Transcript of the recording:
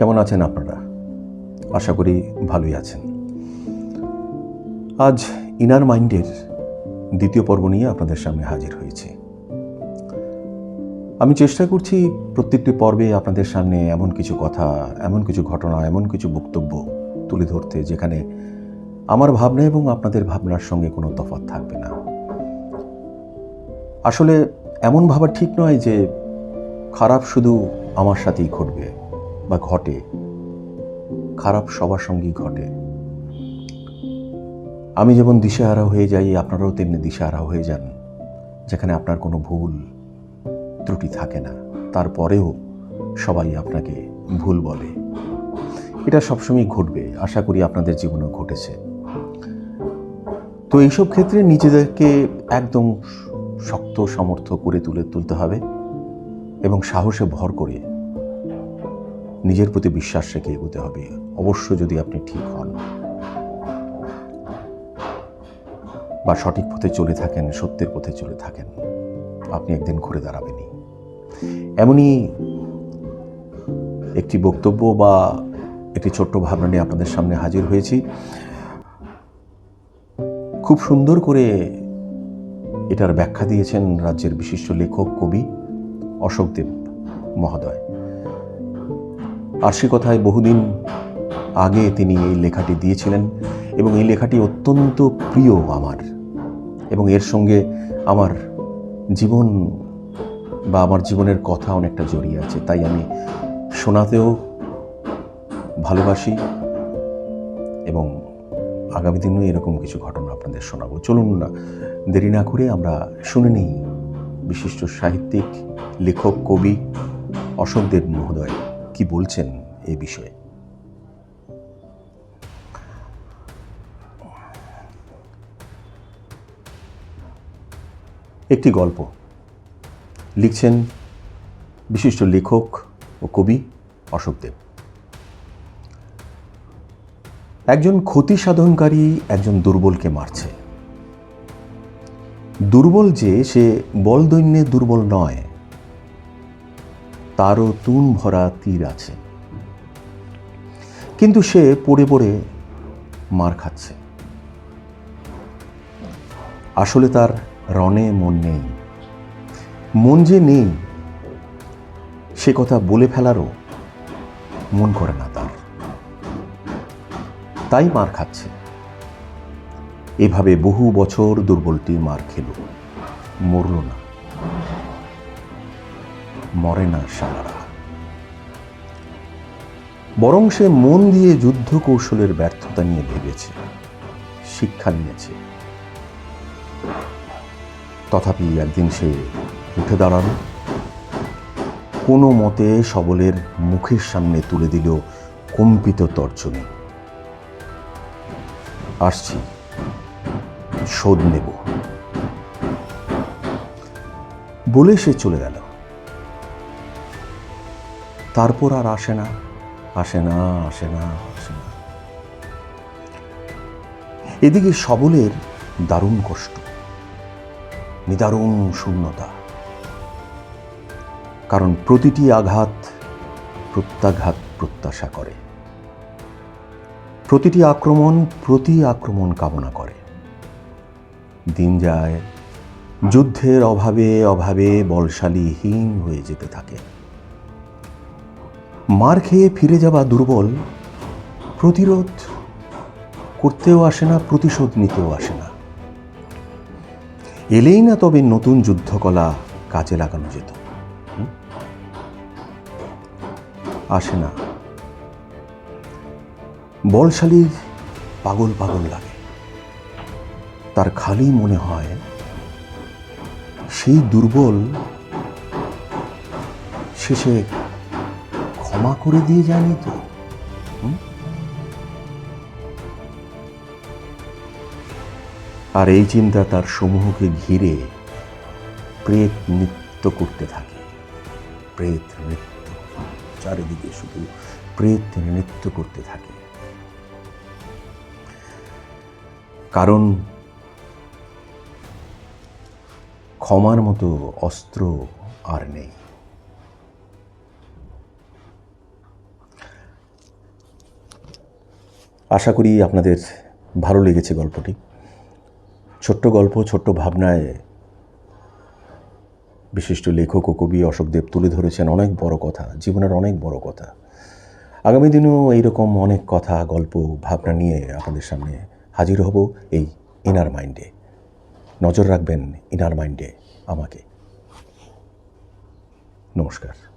কেমন আছেন আপনারা? আশা করি ভালোই আছেন। আজ ইনার মাইন্ডের দ্বিতীয় পর্ব নিয়ে আপনাদের সামনে হাজির হয়েছি। আমি চেষ্টা করছি প্রত্যেকটি পর্বে আপনাদের সামনে এমন কিছু কথা, এমন কিছু ঘটনা, এমন কিছু বক্তব্য তুলে ধরতে যেখানে আমার ভাবনা এবং আপনাদের ভাবনার সঙ্গে কোনো তফাৎ থাকবে না। আসলে এমন ভাবা ঠিক নয় যে খারাপ শুধু আমার সাথেই ঘটবে। বা ঘটে, খারাপ সবার সঙ্গেই ঘটে। আমি যেমন দিশেহারা হয়ে যাই, আপনারাও তেমনি দিশেহারা হয়ে যান, যেখানে আপনার কোনো ভুল ত্রুটি থাকে না। তারপরেও সবাই আপনাকে ভুল বলে। এটা সবসময় ঘটবে, আশা করি আপনাদের জীবনেও ঘটেছে। তো এইসব ক্ষেত্রে নিজেদেরকে একদম শক্ত, সমর্থ করে তুলে তুলতে হবে এবং সাহসে ভর করে নিজের প্রতি বিশ্বাস রেখে এগোতে হবে। অবশ্য যদি আপনি ঠিক হন বা সঠিক পথে চলে থাকেন, সত্যের পথে চলে থাকেন, আপনি একদিন ঘুরে দাঁড়াবেনই। এমনই একটি বক্তব্য বা একটি ছোট্ট ভাবনা নিয়ে আপনাদের সামনে হাজির হয়েছি। খুব সুন্দর করে এটার ব্যাখ্যা দিয়েছেন রাজ্যের বিশিষ্ট লেখক, কবি অশোকদেব মহোদয়। আর সে কথায় বহুদিন আগে তিনি এই লেখাটি দিয়েছিলেন এবং এই লেখাটি অত্যন্ত প্রিয় আমার এবং এর সঙ্গে আমার জীবন বা আমার জীবনের কথা অনেকটা জড়িয়ে আছে। তাই আমি শোনাতেও ভালোবাসি এবং আগামী দিনেও এরকম কিছু ঘটনা আপনাদের শোনাবো। চলুন না দেরি না করে আমরা শুনে নিই বিশিষ্ট সাহিত্যিক, লেখক, কবি অশোকদেব মহোদয়। কি বলছেন এ বিষয়ে? একটি গল্প। লিখছেন বিশিষ্ট লেখক ও কবি অশোকদেব একজন ক্ষতি সাধনকারী একজন দুর্বলকে মারছে। দুর্বল যে সে বলদৈন্যে দুর্বল নয় তারও তুন ভরা তীর আছে। কিন্তু সে পড়ে পড়ে মার খাচ্ছে। আসলে তার রণে মন নেই। মন যে নেই, সে কথা বলে ফেলারও মন করে না তার। তাই মার খাচ্ছে। এভাবে বহু বছর দুর্বলটি মার খেল, মরল না। মরে না সালারা বরং সে মন দিয়ে যুদ্ধ কৌশলের ব্যর্থতা নিয়ে ভেবেছে, শিক্ষা নিয়েছে। তথাপি একদিন সে উঠে দাঁড়াল। কোনো মতে সবলের মুখের সামনে তুলে দিল কম্পিত তর্জনী। আসছি, শোধ নেব। বলে সে চলে গেল। তারপর আর আসে না আসে না আসে না আসে না। এদিকে সবলের দারুণ কষ্ট, নিদারুণ শূন্যতা। কারণ প্রতিটি আঘাত প্রত্যাঘাত প্রত্যাশা করে। প্রতিটি আক্রমণ প্রতি আক্রমণ কামনা করে। দিন যায়, যুদ্ধের অভাবে অভাবে বলশালীহীন হয়ে যেতে থাকে। মার খেয়ে ফিরে যাওয়া দুর্বল প্রতিরোধ করতেও আসে না, প্রতিশোধ নিতেও আসে না। এলেই না তবে নতুন যুদ্ধকলা কাজে লাগানো যেত। আসে না। বলশালীর পাগল পাগল লাগে। তার খালি মনে হয় সেই দুর্বল শেষে ক্ষমা করে দিয়ে যায়নি তো। আর এই চিন্তা তার সমূহকে ঘিরে প্রেত নৃত্য করতে থাকে। প্রেত নৃত্য। চারিদিকে শুধু প্রেত নৃত্য করতে থাকে। কারণ ক্ষমার মতো অস্ত্র আর নেই। আশা করি আপনাদের ভালো লেগেছে গল্পটি। ছোট্ট গল্প, ছোট্ট ভাবনায় বিশিষ্ট লেখক ও কবি অশোকদেব তুলে ধরেছেন অনেক বড় কথা, জীবনের অনেক বড় কথা। আগামী দিনেও এইরকম অনেক কথা, গল্প, ভাবনা নিয়ে আপনাদের সামনে হাজির হব এই ইনার মাইন্ডে নজর রাখবেন ইনার মাইন্ডে আমাকে। নমস্কার।